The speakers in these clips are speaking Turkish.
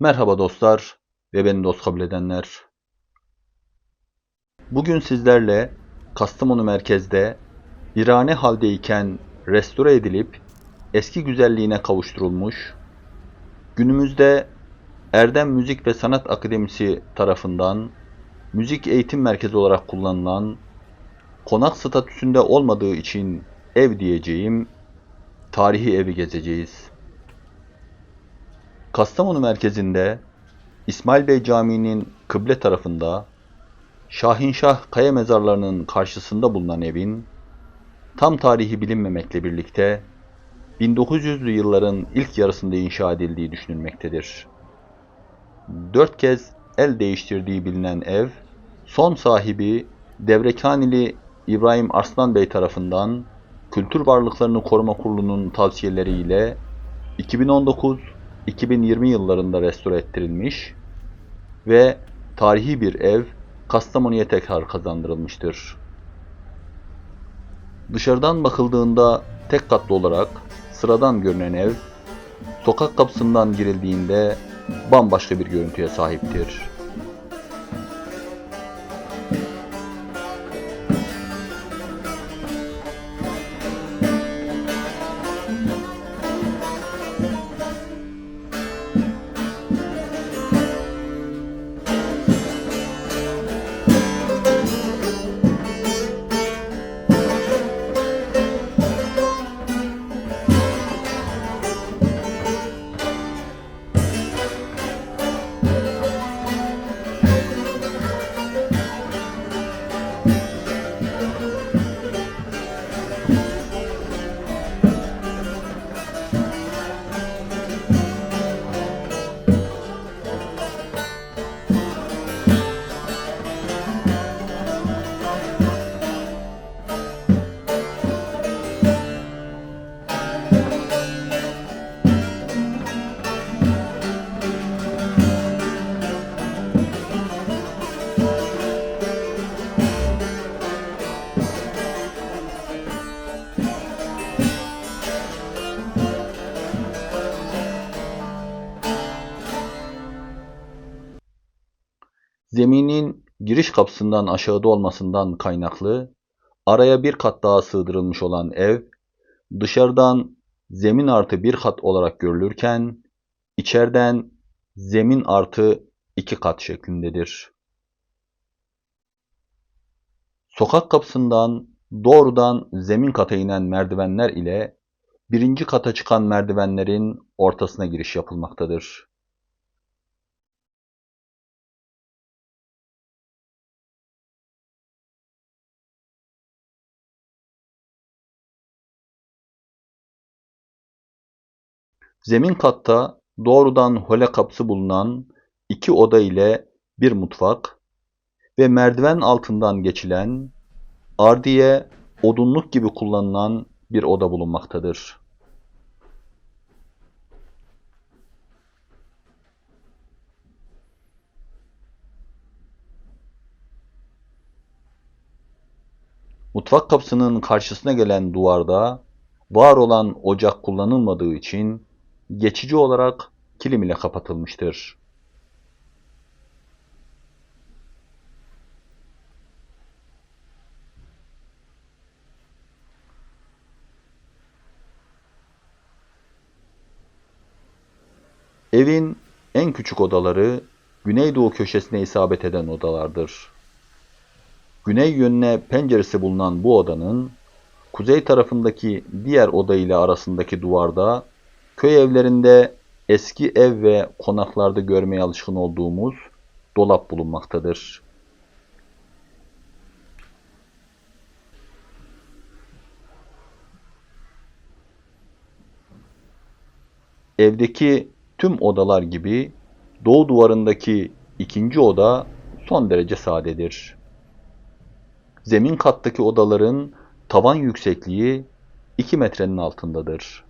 Merhaba dostlar ve beni dost kabul edenler. Bugün sizlerle Kastamonu merkezde virane haldeyken restore edilip eski güzelliğine kavuşturulmuş, günümüzde Erdem Müzik ve Sanat Akademisi tarafından müzik eğitim merkezi olarak kullanılan, konak statüsünde olmadığı için ev diyeceğim, tarihi evi gezeceğiz. Kastamonu merkezinde İsmail Bey Camii'nin kıble tarafında Şahinşah Kaya mezarlarının karşısında bulunan evin tam tarihi bilinmemekle birlikte 1900'lü yılların ilk yarısında inşa edildiği düşünülmektedir. Dört kez el değiştirdiği bilinen ev, son sahibi Devrekanili İbrahim Arslan Bey tarafından Kültür Varlıklarını Koruma Kurulu'nun tavsiyeleriyle 2019-2020 yıllarında restore ettirilmiş ve tarihi bir ev Kastamonu'ya tekrar kazandırılmıştır. Dışarıdan bakıldığında tek katlı olarak sıradan görünen ev, sokak kapısından girildiğinde bambaşka bir görüntüye sahiptir. Zeminin giriş kapısından aşağıda olmasından kaynaklı araya bir kat daha sığdırılmış olan ev dışarıdan zemin artı bir kat olarak görülürken içeriden zemin artı iki kat şeklindedir. Sokak kapısından doğrudan zemin kata inen merdivenler ile birinci kata çıkan merdivenlerin ortasına giriş yapılmaktadır. Zemin katta doğrudan hole kapısı bulunan iki oda ile bir mutfak ve merdiven altından geçilen ardiye odunluk gibi kullanılan bir oda bulunmaktadır. Mutfak kapısının karşısına gelen duvarda var olan ocak kullanılmadığı için geçici olarak kilim ile kapatılmıştır. Evin en küçük odaları güneydoğu köşesine isabet eden odalardır. Güney yönüne penceresi bulunan bu odanın kuzey tarafındaki diğer oda ile arasındaki duvarda köy evlerinde eski ev ve konaklarda görmeye alışkın olduğumuz dolap bulunmaktadır. Evdeki tüm odalar gibi doğu duvarındaki ikinci oda son derece sadedir. Zemin kattaki odaların tavan yüksekliği 2 metrenin altındadır.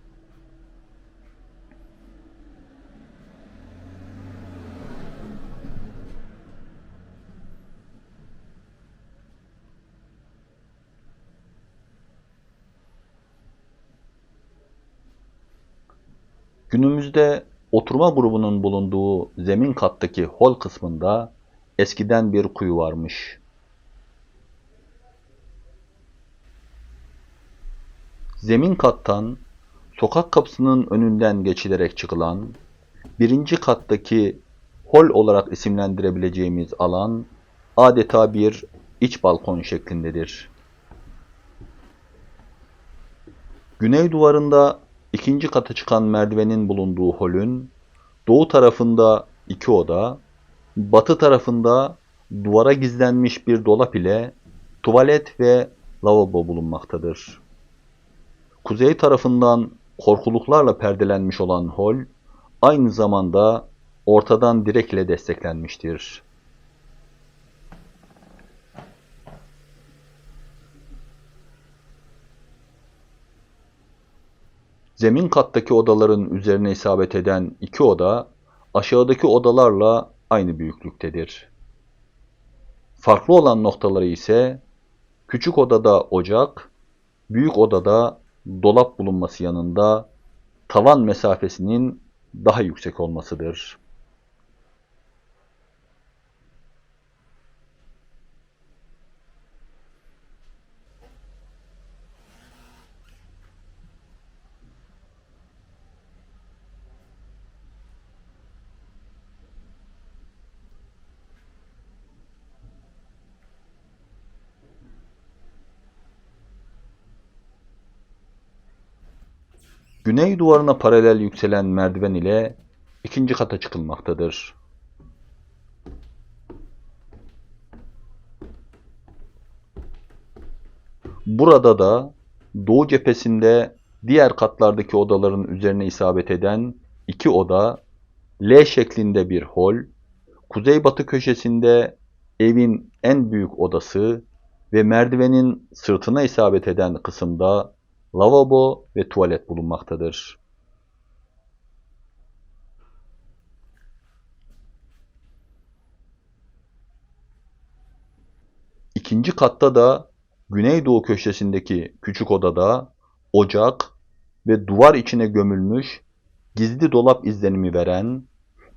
Günümüzde oturma grubunun bulunduğu zemin kattaki hol kısmında eskiden bir kuyu varmış. Zemin kattan sokak kapısının önünden geçilerek çıkılan birinci kattaki hol olarak isimlendirebileceğimiz alan adeta bir iç balkon şeklindedir. Güney duvarında ikinci kata çıkan merdivenin bulunduğu holün doğu tarafında iki oda, batı tarafında duvara gizlenmiş bir dolap ile tuvalet ve lavabo bulunmaktadır. Kuzey tarafından korkuluklarla perdelenmiş olan hol aynı zamanda ortadan direk ile desteklenmiştir. Zemin kattaki odaların üzerine isabet eden iki oda aşağıdaki odalarla aynı büyüklüktedir. Farklı olan noktaları ise küçük odada ocak, büyük odada dolap bulunması yanında tavan mesafesinin daha yüksek olmasıdır. Güney duvarına paralel yükselen merdiven ile ikinci kata çıkılmaktadır. Burada da doğu cephesinde diğer katlardaki odaların üzerine isabet eden iki oda, L şeklinde bir hol, kuzeybatı köşesinde evin en büyük odası ve merdivenin sırtına isabet eden kısımda lavabo ve tuvalet bulunmaktadır. İkinci katta da güneydoğu köşesindeki küçük odada ocak ve duvar içine gömülmüş gizli dolap izlenimi veren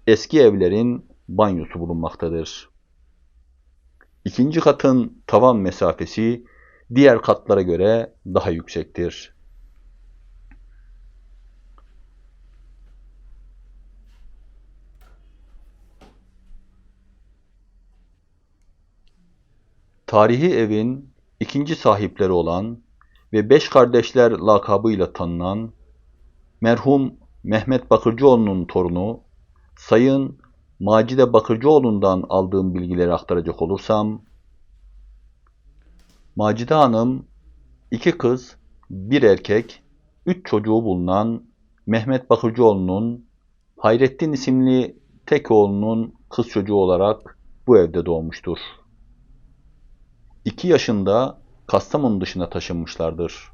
eski evlerin banyosu bulunmaktadır. İkinci katın tavan mesafesi diğer katlara göre daha yüksektir. Tarihi evin ikinci sahipleri olan ve Beş Kardeşler lakabıyla tanınan merhum Mehmet Bakırcıoğlu'nun torunu Sayın Macide Bakırcıoğlu'ndan aldığım bilgileri aktaracak olursam, Macide Hanım, iki kız, bir erkek, üç çocuğu bulunan Mehmet Bakırcıoğlu'nun Hayrettin isimli tek oğlunun kız çocuğu olarak bu evde doğmuştur. İki yaşında Kastamonu dışına taşınmışlardır.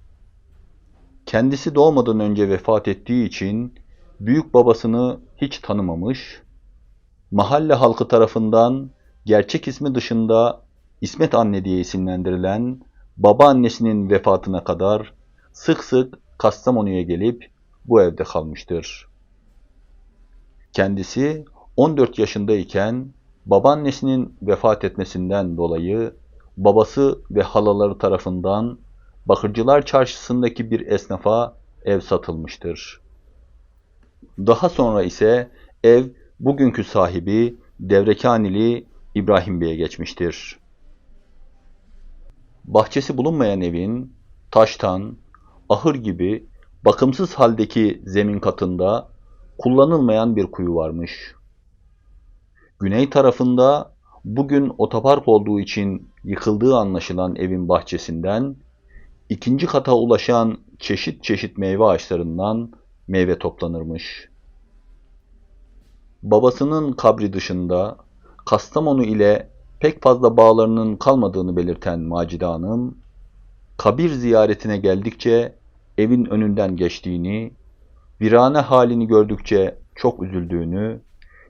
Kendisi doğmadan önce vefat ettiği için büyük babasını hiç tanımamış, mahalle halkı tarafından gerçek ismi dışında İsmet Anne diye isimlendirilen babaannesinin vefatına kadar sık sık Kastamonu'ya gelip bu evde kalmıştır. Kendisi 14 yaşındayken babaannesinin vefat etmesinden dolayı babası ve halaları tarafından Bakırcılar Çarşısı'ndaki bir esnafa ev satılmıştır. Daha sonra ise ev bugünkü sahibi Devrekanili İbrahim Bey'e geçmiştir. Bahçesi bulunmayan evin taştan, ahır gibi bakımsız haldeki zemin katında kullanılmayan bir kuyu varmış. Güney tarafında bugün otopark olduğu için yıkıldığı anlaşılan evin bahçesinden ikinci kata ulaşan çeşit çeşit meyve ağaçlarından meyve toplanırmış. Babasının kabri dışında Kastamonu ile pek fazla bağlarının kalmadığını belirten Macide Hanım, kabir ziyaretine geldikçe evin önünden geçtiğini, virane halini gördükçe çok üzüldüğünü,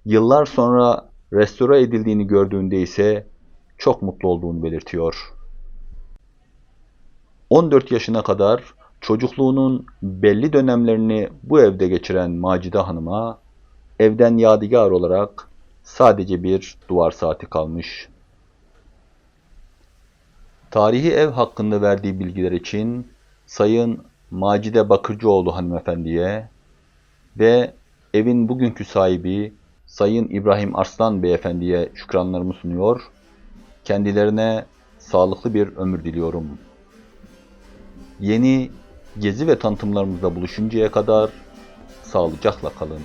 yıllar sonra restore edildiğini gördüğünde ise çok mutlu olduğunu belirtiyor. 14 yaşına kadar çocukluğunun belli dönemlerini bu evde geçiren Macide Hanım'a evden yadigar olarak sadece bir duvar saati kalmış. Tarihi ev hakkında verdiği bilgiler için Sayın Macide Bakırcıoğlu hanımefendiye ve evin bugünkü sahibi Sayın İbrahim Arslan beyefendiye şükranlarımı sunuyor. Kendilerine sağlıklı bir ömür diliyorum. Yeni gezi ve tanıtımlarımızda buluşuncaya kadar sağlıcakla kalın.